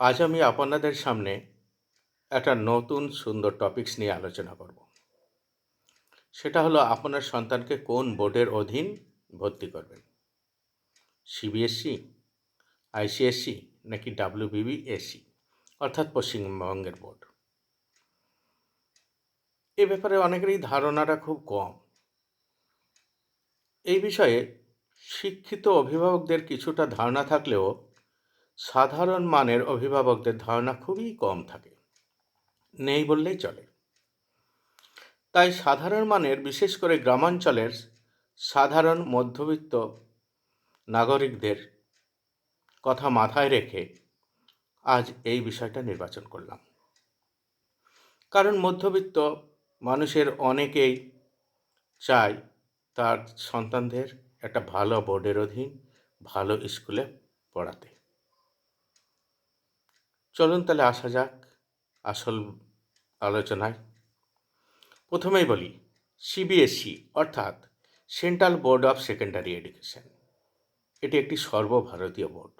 আজ আমি আপনাদের সামনে একটা নতুন সুন্দর টপিকস নিয়ে আলোচনা করব। সেটা হলো আপনার সন্তানকে কোন বোর্ডের অধীন ভর্তি করবেন? সিবিএসসি আইসিএসসি নাকি ডাব্লিউবিবিএসসি অর্থাৎ পশ্চিমবঙ্গের বোর্ড? এ ব্যাপারে অনেকেরই ধারণাটা খুব কম। এই বিষয়ে শিক্ষিত অভিভাবকদের কিছুটা ধারণা থাকলেও সাধারণ মানের অভিভাবকদের ধারণা খুবই কম থাকে। নেই বললেই চলে। তাই সাধারণ মানের, বিশেষ করে গ্রামাঞ্চলের সাধারণ মধ্যবিত্ত নাগরিকদের কথা মাথায় রেখে আজ এই বিষয়টা নির্বাচন করলাম। কারণ মধ্যবিত্ত মানুষের অনেকেই চায় তার সন্তানদের একটা ভালো বোর্ডের অধীন, ভালো স্কুলে পড়াতে। চলুন তাহলে আসা যাক আসল আলোচনায়। প্রথমেই বলি সিবিএসই অর্থাৎ central board of secondary education এটি একটি সর্বভারতীয় বোর্ড।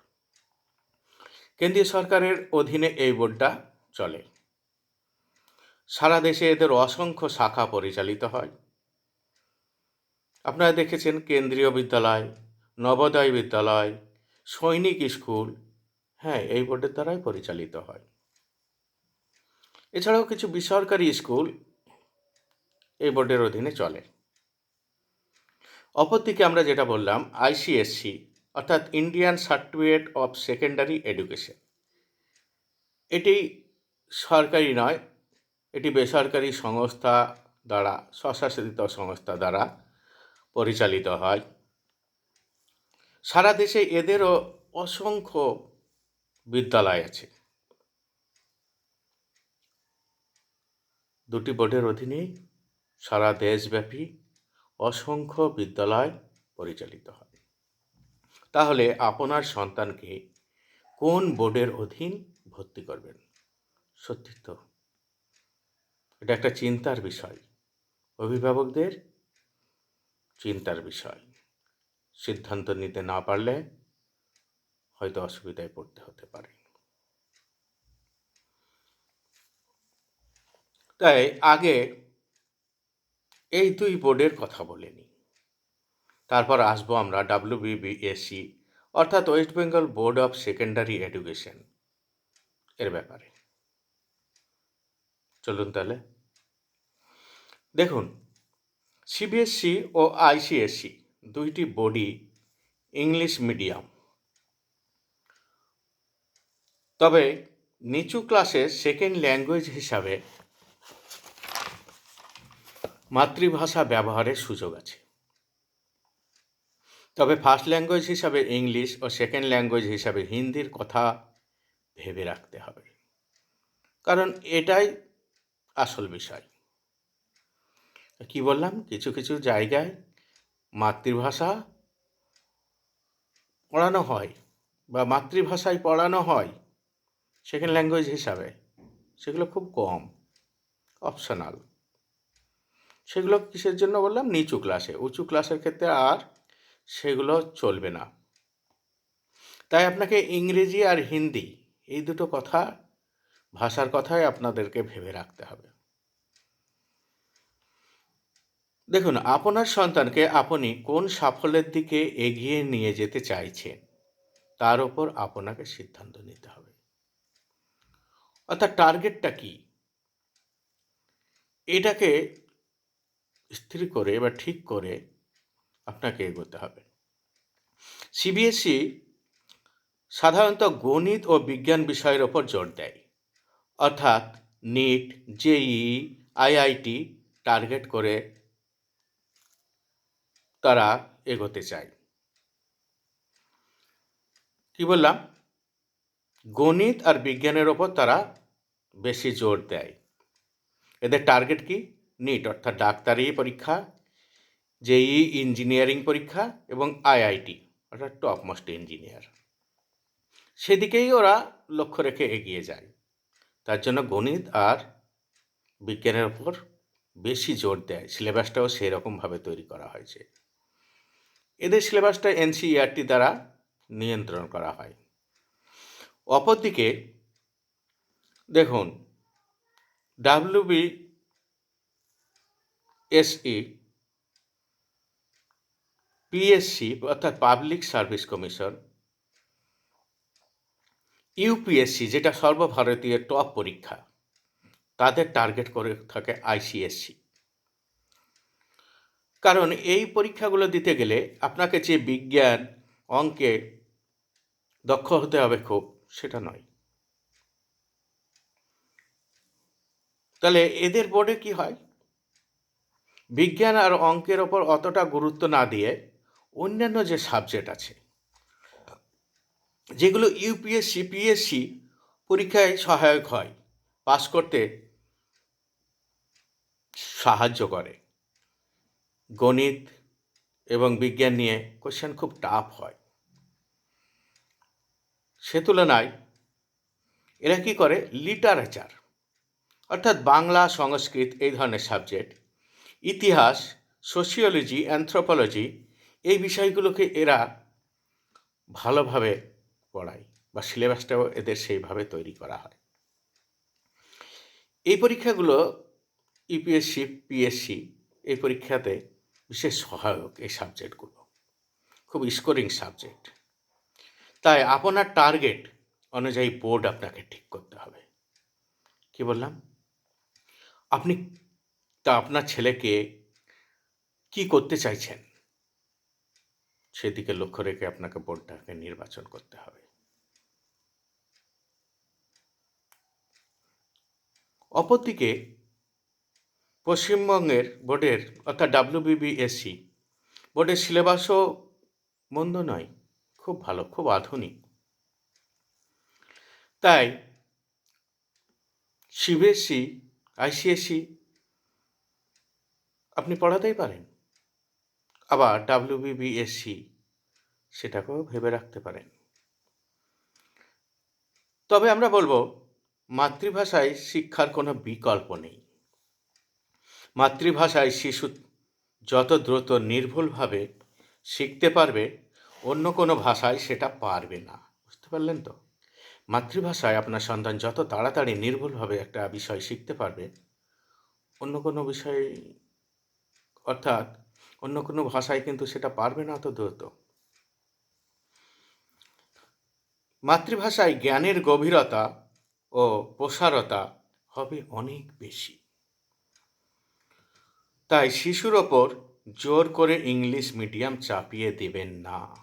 কেন্দ্রীয় সরকারের অধীনে এই বোর্ডটা চলে। সারা দেশে এদের অসংখ্য শাখা পরিচালিত হয়। আপনারা দেখেছেন কেন্দ্রীয় বিদ্যালয়, নবোদয় বিদ্যালয়, সৈনিক স্কুল হ্যাঁ এই বোর্ডের দ্বারাই পরিচালিত হয়। এছাড়াও কিছু বেসরকারি স্কুল এই বোর্ডের অধীনে চলে। অপরদিকে আমরা যেটা বললাম আইসিএসসি অর্থাৎ Indian certificate of secondary education এটি সরকারি নয়, এটি বেসরকারি সংস্থা দ্বারা, স্বশাসিত সংস্থা দ্বারা পরিচালিত হয়। সারা দেশে এদেরও অসংখ্য বিদ্যালয় আছে। দুটি বোর্ডের অধীনে সারা দেশব্যাপী অসংখ্য বিদ্যালয় পরিচালিত হয়। তাহলে আপনার সন্তানকে কোন বোর্ডের অধীন ভর্তি করবেন? সত্যি তো। এটা একটা চিন্তার বিষয়। অভিভাবকদের চিন্তার বিষয়। সিদ্ধান্ত নিতে না পারলে হয়তো অসুবিধায় পড়তে হতে পারে। তাই আগে এই দুই বোর্ডের কথা বলে নিই। তারপর আসব আমরা ডাব্লিউবিবিএসসি অর্থাৎ west Bengal board of secondary education এর ব্যাপারে। চলুন তাহলে। দেখুন সিবিএসসি ও আইসিএসসি দুইটি বোর্ডই ইংলিশ মিডিয়াম তবে নিচু ক্লাসে সেকেন্ড ল্যাঙ্গুয়েজ হিসাবে মাতৃভাষা ব্যবহারের সুযোগ আছে। তবে ফার্স্ট ল্যাঙ্গুয়েজ হিসাবে ইংলিশ ও সেকেন্ড ল্যাঙ্গুয়েজ হিসাবে হিন্দির কথা ভেবে রাখতে হবে। কারণ এটাই আসল বিষয়। কি বললাম? কিছু কিছু জায়গায় মাতৃভাষা পড়ানো হয় বা মাতৃভাষায় পড়ানো হয় সেকেন্ড ল্যাঙ্গুয়েজ হিসাবে, সেগুলো খুব কম অপশনাল সেগুলো কিসের জন্য বললাম? নিচু ক্লাসে উঁচু ক্লাসের ক্ষেত্রে আর সেগুলো চলবে না। তাই আপনাকে ইংরেজি আর হিন্দি, এই দুটো কথা ভাষার কথাই আপনাদেরকে ভেবে রাখতে হবে। দেখুন, আপনার সন্তানকে আপনি কোন সাফল্যের দিকে এগিয়ে নিয়ে যেতে চাইছেন, তার ওপর আপনাকে সিদ্ধান্ত নিতে হবে। অর্থাৎ টার্গেটটা কি? এটাকে স্থির করে বা ঠিক করে আপনাকে এগোতে হবে। সিবিএসই সাধারণত গণিত ও বিজ্ঞান বিষয়ের ওপর জোর দেয়। অর্থাৎ নিট জেই আইআইটি টার্গেট করে তারা এগোতে চায়। কি বললাম? গণিত আর বিজ্ঞানের ওপর তারা বেশি জোর দেয়। এদের টার্গেট কি? নিট অর্থাৎ ডাক্তারি পরীক্ষা, জেই ইঞ্জিনিয়ারিং পরীক্ষা এবং আইআইটি, অর্থাৎ টপ মোস্ট ইঞ্জিনিয়ার সেদিকেই ওরা লক্ষ্য রেখে এগিয়ে যায়। তার জন্য গণিত আর বিজ্ঞানের ওপর বেশি জোর দেয়। সিলেবাসটাও সেরকমভাবে তৈরি করা হয়েছে। এদের সিলেবাসটা এনসিইআরটি দ্বারা নিয়ন্ত্রণ করা হয়। অপরদিকে দেখুন ডাব্লিউবি এসই পিএসসি অর্থাৎ পাবলিক সার্ভিস কমিশন ইউপিএসসি যেটা সর্বভারতীয় টপ পরীক্ষা, তাদের টার্গেট করে থাকে আইসিএসসি কারণ এই পরীক্ষাগুলো দিতে গেলে আপনাকে যে বিজ্ঞান, অঙ্কে দক্ষ হতে হবে খুব, সেটা নয়। তাহলে এদের বোর্ডে কি হয়? বিজ্ঞান আর অঙ্কের ওপর অতটা গুরুত্ব না দিয়ে অন্যান্য যে সাবজেক্ট আছে, যেগুলো ইউপিএসসি, পিএসসি পরীক্ষায় সহায়ক হয়, পাস করতে সাহায্য করে। গণিত এবং বিজ্ঞান নিয়ে কোশ্চেন খুব টাফ হয়। সে তুলনায় এরা কী করে? লিটারেচার অর্থাৎ বাংলা সংস্কৃত এই ধরনের সাবজেক্ট ইতিহাস সোশিওলজি অ্যান্থ্রোপোলজি এই বিষয়গুলোকে এরা ভালোভাবে পড়ায় বা সিলেবাসটাও এদের সেইভাবে তৈরি করা হয়। এই পরীক্ষাগুলো ইউপিএসসি পিএসসি এই পরীক্ষাতে বিশেষ সহায়ক এই সাবজেক্টগুলো খুব স্কোরিং সাবজেক্ট তাই আপনার টার্গেট অনুযায়ী বোর্ড আপনাকে ঠিক করতে হবে। কি বললাম? আপনি তা আপনার ছেলেকে কি করতে চাইছেন? সেদিকে লক্ষ্য রেখে আপনাকে বোর্ডটাকে নির্বাচন করতে হবে। অপরদিকে পশ্চিমবঙ্গের বোর্ডের, অর্থাৎ ডাব্লিউবিবিএসসি বোর্ডের সিলেবাসও মন্দ নয়, খুব ভালো, খুব আধুনিক। তাই সিবিএসসি আইসিএসসি আপনি পড়াতেই পারেন। আবার ডাব্লিউবিবিএসসি সেটাকেও ভেবে রাখতে পারেন। তবে আমরা বলব, মাতৃভাষায় শিক্ষার কোনো বিকল্প নেই। মাতৃভাষায় শিশু যত দ্রুত নির্ভুলভাবে শিখতে পারবে, অন্য কোনো ভাষায় সেটা পারবে না। বুঝতে পারলেন তো? মাতৃভাষায় আপনার সন্তান যত তাড়াতাড়ি নির্ভুলভাবে একটা বিষয় শিখতে পারবে, অন্য কোনো বিষয়, অর্থাৎ অন্য কোনো ভাষায় কিন্তু সেটা পারবে না অত দ্রুত। মাতৃভাষায় জ্ঞানের গভীরতা ও প্রসারতা হবে অনেক বেশি। তাই শিশুর ওপর জোর করে ইংলিশ মিডিয়াম চাপিয়ে দেবেন না।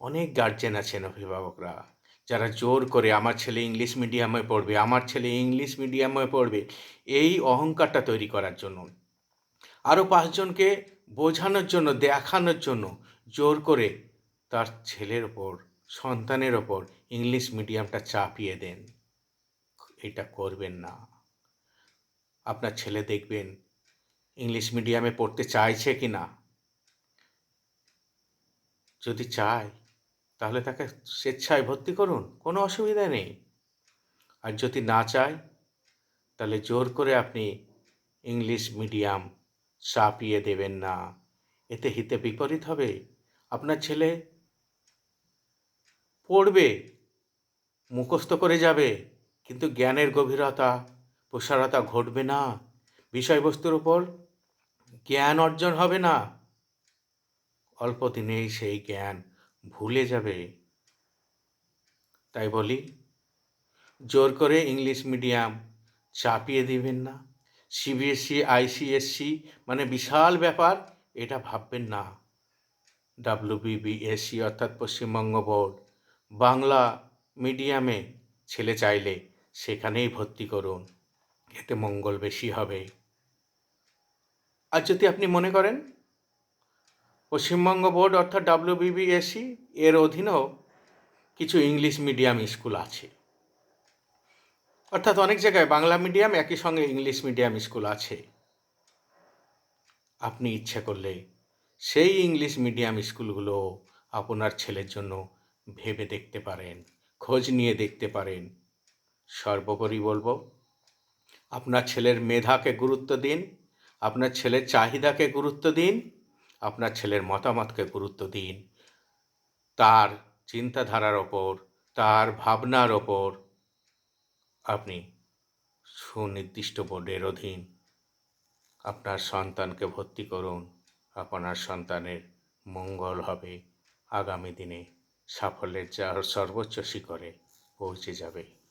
অনেক গার্জেন আছেন অভিভাবকরা। যারা জোর করে আমার ছেলে ইংলিশ মিডিয়ামে পড়বে, আমার ছেলে ইংলিশ মিডিয়ামে পড়বে, এই অহংকারটা তৈরি করার জন্য। আরও পাঁচজনকে বোঝানোর জন্য, দেখানোর জন্য জোর করে তার ছেলের ওপর, সন্তানের ওপর ইংলিশ মিডিয়ামটা চাপিয়ে দেন। এটা করবেন না। আপনার ছেলে দেখবেন ইংলিশ মিডিয়ামে পড়তে চাইছে কি না যদি চায় তাহলে তাকে স্বেচ্ছায় ভর্তি করুন, কোনো অসুবিধা নেই। আর যদি না চায়, তাহলে জোর করে আপনি ইংলিশ মিডিয়াম চাপিয়ে দেবেন না। এতে হিতে বিপরীত হবে। আপনার ছেলে পড়বে, মুখস্থ করে যাবে, কিন্তু জ্ঞানের গভীরতা, প্রসারতা ঘটবে না। বিষয়বস্তুর উপর জ্ঞান অর্জন হবে না। অল্প দিনেই সেই জ্ঞান ভুলে যাবে। তাই বলি, জোর করে ইংলিশ মিডিয়াম চাপিয়ে দিবেন না। সিবিএসসি আইসিএসসি মানে বিশাল ব্যাপার, এটা ভাববেন না। ডাব্লিউবিবিএসসি অর্থাৎ পশ্চিমবঙ্গ বোর্ড, বাংলা মিডিয়ামে ছেলে চাইলে সেখানেই ভর্তি করুন, এতে মঙ্গল বেশি হবে। আর যদি আপনি মনে করেন পশ্চিমবঙ্গ বোর্ড অর্থাৎ ডাব্লিউবিবিএসসি এর অধীনেও কিছু ইংলিশ মিডিয়াম স্কুল আছে। অর্থাৎ অনেক জায়গায় বাংলা মিডিয়াম একই সঙ্গে ইংলিশ মিডিয়াম স্কুল আছে। আপনি ইচ্ছে করলে সেই ইংলিশ মিডিয়াম স্কুলগুলো আপনার ছেলের জন্য ভেবে দেখতে পারেন, খোঁজ নিয়ে দেখতে পারেন। সর্বোপরি বলব, আপনার ছেলের মেধাকে গুরুত্ব দিন, আপনার ছেলের চাহিদাকে গুরুত্ব দিন আপনার ছেলের মতামতকে গুরুত্ব দিন। তার চিন্তাধারার ওপর, তার ভাবনার ওপর আপনি সুনির্দিষ্ট বোর্ডের অধীন আপনার সন্তানকে ভর্তি করুন। আপনার সন্তানের মঙ্গল হবে। আগামী দিনে সাফল্যের যা সর্বোচ্চ শিখরে পৌঁছে যাবে।